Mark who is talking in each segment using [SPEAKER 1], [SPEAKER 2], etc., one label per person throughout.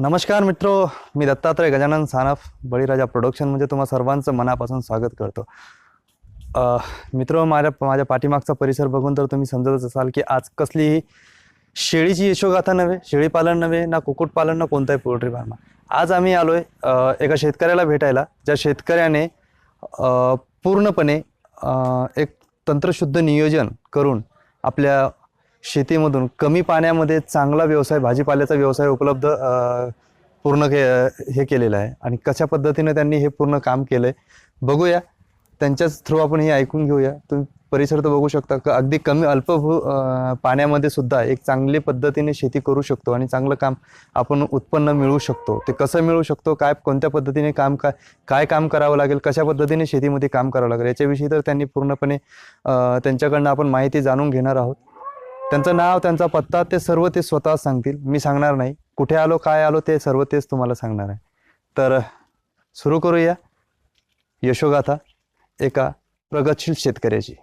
[SPEAKER 1] नमस्कार मित्रो मी दत्तात्रय गजानन सानफ बळीराजा प्रोडक्शन म्हणजे तुम्हा सर्वांचं मनापासून स्वागत करतो. मित्र माझ्या माझ्या पाठीमागचा परिसर बघून तर तुम्ही समजतच असाल की आज कसलीही शेळीची यशोगाथा नव्हे शेळीपालन नव्हे ना कुक्कुटपालन ना कोणताही पोल्ट्री फार्म. आज आम्ही आलो आहे एका शेतकऱ्याला भेटायला ज्या शेतकऱ्याने पूर्णपणे एक तंत्रशुद्ध नियोजन करून आपल्या शेतीमधून कमी पाण्यामध्ये चांगला व्यवसाय भाजीपाल्याचा व्यवसाय उपलब्ध पूर्ण के हे केलेलं आहे. आणि कशा पद्धतीने त्यांनी हे पूर्ण काम केलं आहे बघूया. त्यांच्याच थ्रू आपण हे ऐकून घेऊया. तुम्ही परिसर तर बघू शकता. का अगदी कमी अल्पभू पाण्यामध्ये सुद्धा एक चांगली पद्धतीने शेती करू शकतो आणि चांगलं काम आपण उत्पन्न मिळवू शकतो. ते कसं मिळवू शकतो? काय कोणत्या पद्धतीने काम काय काय काम करावं लागेल? कशा पद्धतीने शेतीमध्ये काम करावं लागेल? याच्याविषयी तर त्यांनी पूर्णपणे त्यांच्याकडनं आपण माहिती जाणून घेणार आहोत. त्यांचं नाव त्यांचा पत्ता ते सर्व ते स्वतः सांगतील. मी सांगणार नाही. कुठे आलो काय आलो ते सर्व तेच तुम्हाला सांगणार आहे. तर सुरू करूया. यशोगाथा एका प्रगतशील शेतकऱ्याची.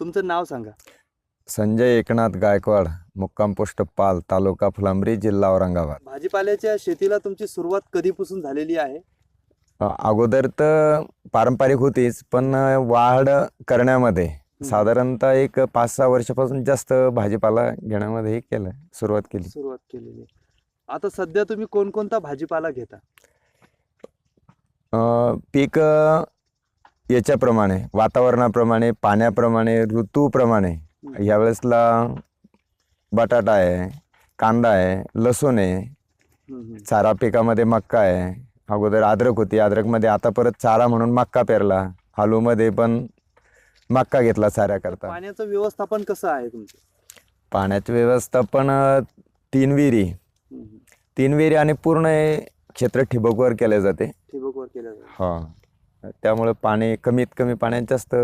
[SPEAKER 1] तुमचं नाव सांगा.
[SPEAKER 2] संजय एकनाथ गायकवाड मुक्काम पोस्ट पाल तालुका फुलंब्री जिल्हा औरंगाबाद.
[SPEAKER 1] भाजीपाल्याच्या शेतीला तुमची सुरुवात कधीपासून झालेली आहे?
[SPEAKER 2] अगोदर तर पारंपरिक होतीच पण वाढ करण्यामध्ये साधारणतः एक पाच सहा वर्षापासून जास्त भाजीपाला घेण्यामध्ये हे केलं सुरुवात केली.
[SPEAKER 1] सुरुवात केलेली. आहे. आता सध्या तुम्ही कोणकोणता भाजीपाला घेता?
[SPEAKER 2] अ, पीक अ, याच्याप्रमाणे वातावरणाप्रमाणे पाण्याप्रमाणे ऋतूप्रमाणे. यावेळेसला बटाटा आहे कांदा आहे लसूण आहे. चारा पिकामध्ये मक्का आहे. अगोदर अद्रक होती अद्रकमध्ये आता परत चारा म्हणून मक्का पेरला. आलूमध्ये पण मक्का घेतला चाऱ्याकरता
[SPEAKER 1] पाण्याचं व्यवस्थापन कसं आहे तुमचं?
[SPEAKER 2] पाण्याची व्यवस्थापन तीन विहिरी. तीन विहिरी आणि पूर्ण क्षेत्र ठिबकवर केले जाते.
[SPEAKER 1] ठिबकवर केलं जातं.
[SPEAKER 2] हा. त्यामुळे पाणी कमीत कमी पाण्यात जास्त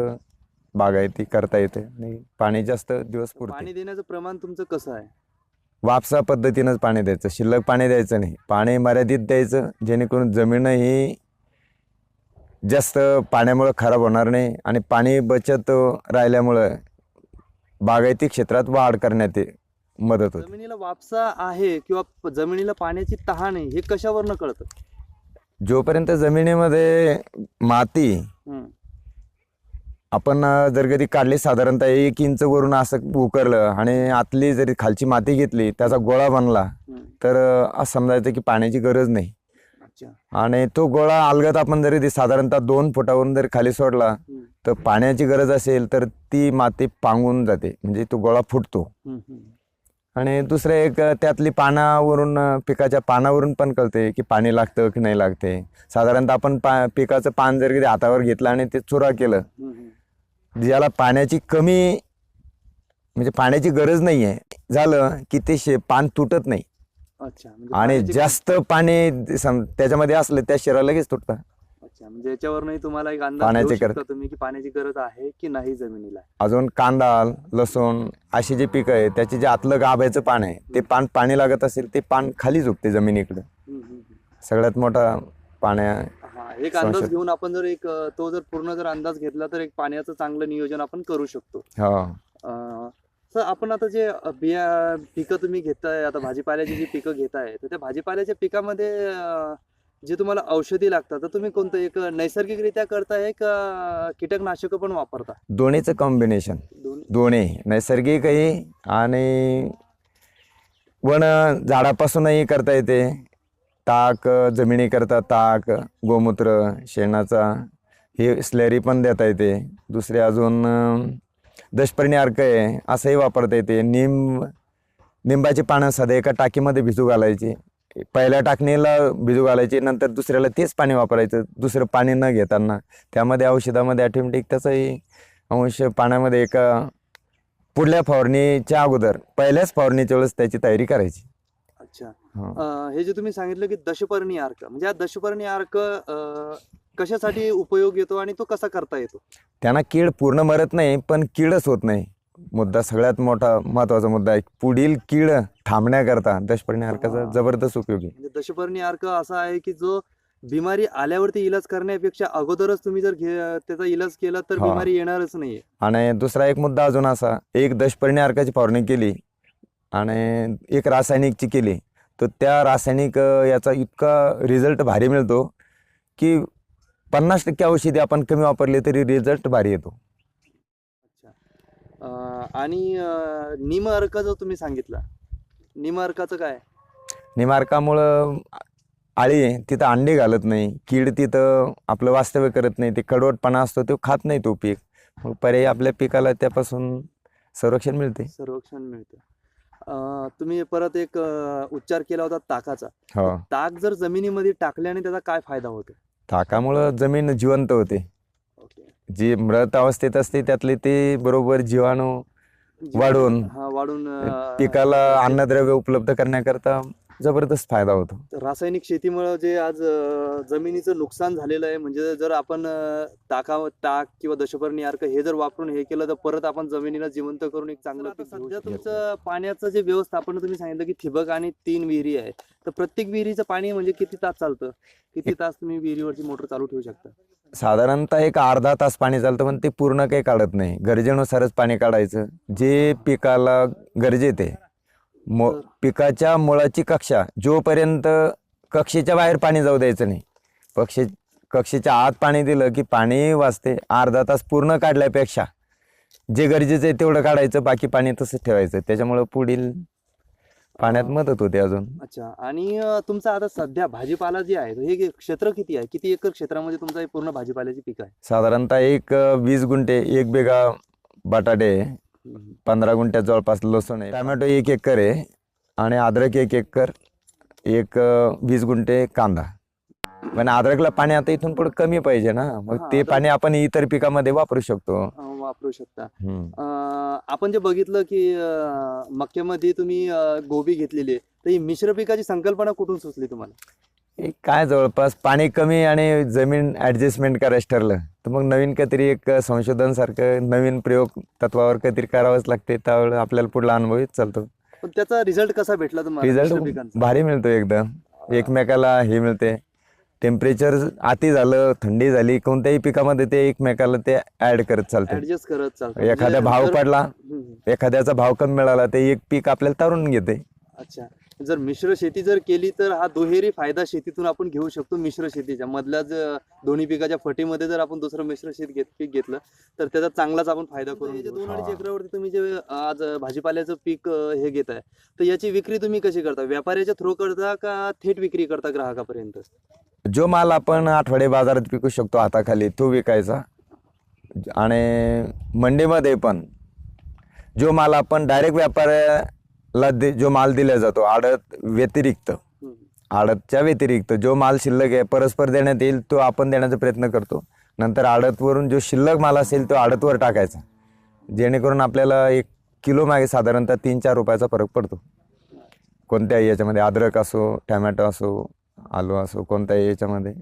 [SPEAKER 2] बागायती करता येते आणि पाणी जास्त दिवस
[SPEAKER 1] पाणी
[SPEAKER 2] पुरते.
[SPEAKER 1] देण्याचं प्रमाण तुमचं कसं आहे?
[SPEAKER 2] वापसा पद्धतीनंच पाणी द्यायचं. शिल्लक पाणी द्यायचं नाही. पाणी मर्यादित द्यायचं जेणेकरून जमीन ही जास्त पाण्यामुळं खराब होणार नाही आणि पाणी बचत राहिल्यामुळं बागायती क्षेत्रात वाढ करण्यात ये- मदत होते.
[SPEAKER 1] जमिनीला वापसा आहे किंवा प- जमिनीला पाण्याची तहान आहे हे कशावरनं कळतं?
[SPEAKER 2] जोपर्यंत जमिनीमध्ये माती आपण जर कधी काढली साधारणतः एक इंच वरून असं उकरलं आणि आतली जरी खालची माती घेतली त्याचा गोळा बनला. तर असं समजायचं की पाण्याची गरज नाही. आणि तो गोळा अलगत आपण जरी साधारणतः दोन फुटावरून जर खाली सोडला तर पाण्याची गरज असेल तर ती माती पांगून जाते. म्हणजे तो गोळा फुटतो. आणि दुसरं एक त्यातली पानावरून पिकाच्या पानावरून पण कळते की पाणी लागतं की नाही लागते. साधारणतः आपण पा पिकाचं पान जर कधी हातावर घेतलं आणि ते चुरा केलं. ज्याला पाण्याची कमी म्हणजे पाण्याची गरज नाही आहे झालं की ते शे पान तुटत नाही.
[SPEAKER 1] म्हणजे
[SPEAKER 2] आणि जास्त पाणी सम- त्याच्यामध्ये असलं त्या शिरा लगेच तुटतं.
[SPEAKER 1] अच्छा म्हणजे याच्यावरनही तुम्हाला एक अंदाज
[SPEAKER 2] पाण्याची गरज-
[SPEAKER 1] तुम्ही की पाण्याची गरज आहे की नाही जमिनीला?
[SPEAKER 2] अजून कांदा लसूण अशी जी पिकं आहे त्याचे जे आतलं गाभ्याचं पान आहे ते पान पाणी लागत असेल ते पान खाली झुकते जमिनीकडे.
[SPEAKER 1] हम्म, हम्म, हम्म.
[SPEAKER 2] सगळ्यात मोठा पाण्या
[SPEAKER 1] हा एक अंदाज
[SPEAKER 2] संशोधन.
[SPEAKER 1] घेऊन आपण जर एक अ, तो जर पूर्ण जर अंदाज घेतला तर एक पाण्याचं चांगलं नियोजन आपण करू शकतो.
[SPEAKER 2] हो.
[SPEAKER 1] अ, सर आपण आता जे अ, बिया पिकं तुम्ही घेताय आता भाजीपाल्याची जी पिकं घेताय तर त्या भाजीपाल्याच्या पिकामध्ये अ, जे तुम्हाला औषधी लागतात तर तुम्ही कोणतं एक नैसर्गिकरित्या करताय का कीटकनाशक पण वापरता?
[SPEAKER 2] दोन्हीचं कॉम्बिनेशन
[SPEAKER 1] दोन
[SPEAKER 2] दोन्ही. नैसर्गिकही आणि वन झाडापासूनही करता येते. ताक जमिनीकरता ताक गोमूत्र शेणाचा हे स्लॅरी पण देता येते. दुसरे अजून दशपर्णी अर्क आहे असंही वापरता येते. निम निंबाची पानं साधे एका टाकीमध्ये भिजू घालायची. पहिल्या टाकणीला भिजू घालायची नंतर दुसऱ्याला तेच पाणी वापरायचं दुसरं पाणी न घेताना. त्यामध्ये औषधामध्ये ऑटोमॅटिक त्याचाही अंश पाण्यामध्ये एका पुढल्या फवारणीच्या अगोदर पहिल्याच फवारणीच्या वेळेस त्याची तयारी करायची.
[SPEAKER 1] अच्छा.
[SPEAKER 2] हा.
[SPEAKER 1] अं, हे जे तुम्ही सांगितलं की दशपर्णी अर्क म्हणजे हा दशपर्णी अर्क अं, कशासाठी उपयोग येतो आणि तो कसा करता येतो?
[SPEAKER 2] त्यांना कीड पूर्ण मरत नाही पण कीडच होत नाही. मुद्दा सगळ्यात मोठा महत्त्वाचा मुद्दा आहे पुढील कीड थांबण्याकरता दशपर्णी अर्काचा. जबरदस्त उपयोग आहे
[SPEAKER 1] म्हणजे दशपर्णी अर्क असा आहे की जो बिमारी आल्यावरती इलाज करण्यापेक्षा अगोदरच तुम्ही जर घे त्याचा इलाज केला तर
[SPEAKER 2] हा.
[SPEAKER 1] बिमारी येणारच नाहीये
[SPEAKER 2] आणि दुसरा एक मुद्दा अजून असा एक दशपर्णी अर्काची फवारणी केली आणि एक रासायनिकची केली तर त्या रासायनिक अ, याचा इतका रिझल्ट भारी मिळतो की पन्नास टक्के औषधी आपण कमी वापरली तरी रिझल्ट भारी येतो
[SPEAKER 1] आणि निम अर्क जो तुम्ही सांगितला निम अर्काचं काय?
[SPEAKER 2] निमार्कामुळं आळी तिथं अंडे घालत नाही कीड तिथं आपलं वास्तव्य करत नाही ते कडवटपणा असतो तो खात नाही तो पीक. मग पर्यायी आपल्या पिकाला त्यापासून संरक्षण मिळते.
[SPEAKER 1] संरक्षण मिळतं. अं, तुम्ही परत एक अं, उच्चार केला होता ताकाचा.
[SPEAKER 2] हो.
[SPEAKER 1] ताक जर जमिनीमध्ये टाकल्याने त्याचा काय फायदा होतो?
[SPEAKER 2] ताकामुळं जमीन जिवंत होते. जी मृत अवस्थेत असते त्यातले ते बरोबर जीवाणू वाढून
[SPEAKER 1] हा वाढून अं,
[SPEAKER 2] पिकाला अन्नद्रव्य उपलब्ध करण्याकरता जबरदस्त फायदा होतो.
[SPEAKER 1] रासायनिक शेतीमुळे जे आज अं, जमिनीचं नुकसान झालेलं आहे म्हणजे जर आपण अं, ताका ताक किंवा दशपर्णी अर्क हे जर वापरून हे केलं तर परत आपण जमिनीला जिवंत करून एक चांगलं पीक घेऊ शकतो. तुमचं पाण्याचं जे व्यवस्थापन तुम्ही सांगितलं की ठिबक आणि तीन विहिरी आहे तर प्रत्येक विहिरीचं पाणी म्हणजे किती तास चालतं? किती तास तुम्ही विहिरीवरची मोटर चालू ठेवू शकता?
[SPEAKER 2] साधारणतः एक अर्धा तास पाणी चालतं पण ते पूर्ण काही काढत नाही. गरजेनुसारच पाणी काढायचं. जे पिकाला गरजेत आहे मो पिकाच्या मुळाची कक्षा. जोपर्यंत कक्षेच्या बाहेर पाणी जाऊ द्यायचं नाही. पक्षी कक्षेच्या आत पाणी दिलं की पाणी वाचते. अर्धा तास पूर्ण काढल्यापेक्षा जे गरजेचं आहे तेवढं काढायचं बाकी पाणी तसंच ठेवायचं. त्याच्यामुळं पुढील पाण्यात मदत होते अजून.
[SPEAKER 1] अच्छा. आणि अं, तुमचं आता सध्या भाजीपाला जे आहे हे क्षेत्र किती आहे? किती एकर क्षेत्रामध्ये तुमचं हे पूर्ण भाजीपाल्याची पीक आहे?
[SPEAKER 2] साधारणतः एक अं, वीस गुंठे एक बेगा बटाटे आहे. पंधरा गुंठ्यात जवळपास लसूण आहे. टमॅटो एक एकर आहे आणि अद्रक एक एकर एक अं, वीस गुंठे कांदा. पण अद्रकला पाणी आता इथून पुढे कमी पाहिजे ना. मग
[SPEAKER 1] हा,
[SPEAKER 2] ते
[SPEAKER 1] अद्रक-
[SPEAKER 2] पाणी आपण इतर पिकामध्ये वापरू शकतो.
[SPEAKER 1] अं, वापरू शकता. अं, आपण जे बघितलं की अं, मक्यामध्ये तुम्ही अं, गोबी घेतलेली आहे. तर ही मिश्र पिकाची संकल्पना कुठून सुचली तुम्हाला?
[SPEAKER 2] हे काय जवळपास पाणी कमी आणि जमीन ऍडजस्टमेंट करायचं ठरलं. तर मग नवीन काहीतरी एक संशोधन सारखं नवीन प्रयोग तत्वावर काहीतरी करावंच लागते. त्यावेळेस आपल्याला पुढला अनुभव येत चालतो.
[SPEAKER 1] पण त्याचा रिझल्ट कसा भेटला तुम्हाला मिश्र
[SPEAKER 2] रिझल्ट
[SPEAKER 1] पिकांचा?
[SPEAKER 2] भारी मिळतो एकदम एकमेकाला हे मिळते. टेम्परेचर अति झालं थंडी झाली कोणत्याही पिकामध्ये ते एकमेकाला ते ऍड करत चालते
[SPEAKER 1] ऍडजस्ट करत चालतं
[SPEAKER 2] एखादा
[SPEAKER 1] म्हणजे
[SPEAKER 2] भाव
[SPEAKER 1] जर-
[SPEAKER 2] पडला
[SPEAKER 1] हम्म, हम्म.
[SPEAKER 2] एखाद्याचा भाव कमी मिळाला ते एक पीक आपल्याला तारून घेते.
[SPEAKER 1] अच्छा. जर मिश्र शेती जर केली तर हा दुहेरी फायदा शेतीतून आपण घेऊ शकतो मिश्र शेतीच्या. मधल्या जर दोन्ही पिकाच्या फटीमध्ये जर आपण दुसरं मिश्र शेत घेत पीक घेतलं तर त्याचा चांगलाच आपण फायदा करून घेऊ. दोन अडीच
[SPEAKER 2] हा.
[SPEAKER 1] एकरावरती तुम्ही जे आज भाजीपाल्याचं पीक अं, हे घेताय तर याची विक्री तुम्ही कशी करता? व्यापाऱ्याच्या थ्रू करता का थेट विक्री करता ग्राहकापर्यंत?
[SPEAKER 2] जो माल आपण आठवडे बाजारात विकू शकतो हाताखाली तो विकायचा. आणि मंडीमध्ये पण जो माल आपण डायरेक्ट व्यापाऱ्याला दे जो माल दिला जातो आडत व्यतिरिक्त. आडतच्या व्यतिरिक्त जो माल शिल्लक आहे परस्पर देण्यात येईल तो आपण देण्याचा प्रयत्न करतो. नंतर आडतवरून जो शिल्लक माल असेल तो आडतवर टाकायचा. जेणेकरून आपल्याला एक किलो मागे साधारणतः तीन चार रुपयाचा फरक पडतो. कोणत्याही याच्यामध्ये अद्रक असो टॅमॅटो असो आलू असो कोणत्याही याच्यामध्ये.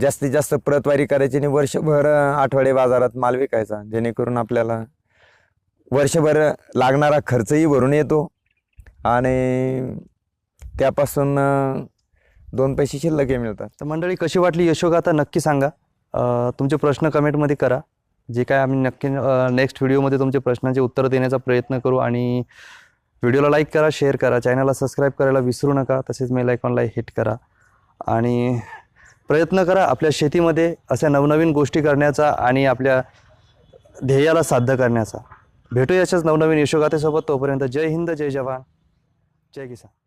[SPEAKER 2] जास्तीत जास्त प्रतवारी करायची आणि वर्षभर आठवडे बाजारात माल विकायचा जेणेकरून आपल्याला वर्षभर लागणारा खर्चही भरून येतो आणि त्यापासून दोन पैसे शिल्लकही मिळतात.
[SPEAKER 1] तर मंडळी कशी वाटली यशोगाथा नक्की सांगा. तुमचे प्रश्न कमेंटमध्ये करा. जे काय आम्ही नक्की नेक्स्ट व्हिडिओमध्ये तुमचे प्रश्नांचे उत्तर देण्याचा प्रयत्न करू आणि व्हिडिओला लाईक करा शेअर करा. चॅनलला सबस्क्राईब करायला विसरू नका. तसेच मेल आयकॉनला हिट करा. आणि प्रयत्न करा आपल्या शेतीमध्ये अशा नवनवीन गोष्टी करण्याचा आणि आपल्या ध्येयाला साध्य करण्याचा. भेटूया याच्याच नवनवीन यशोगाथेसोबत. तोपर्यंत जय हिंद जय जवान. जय किसान.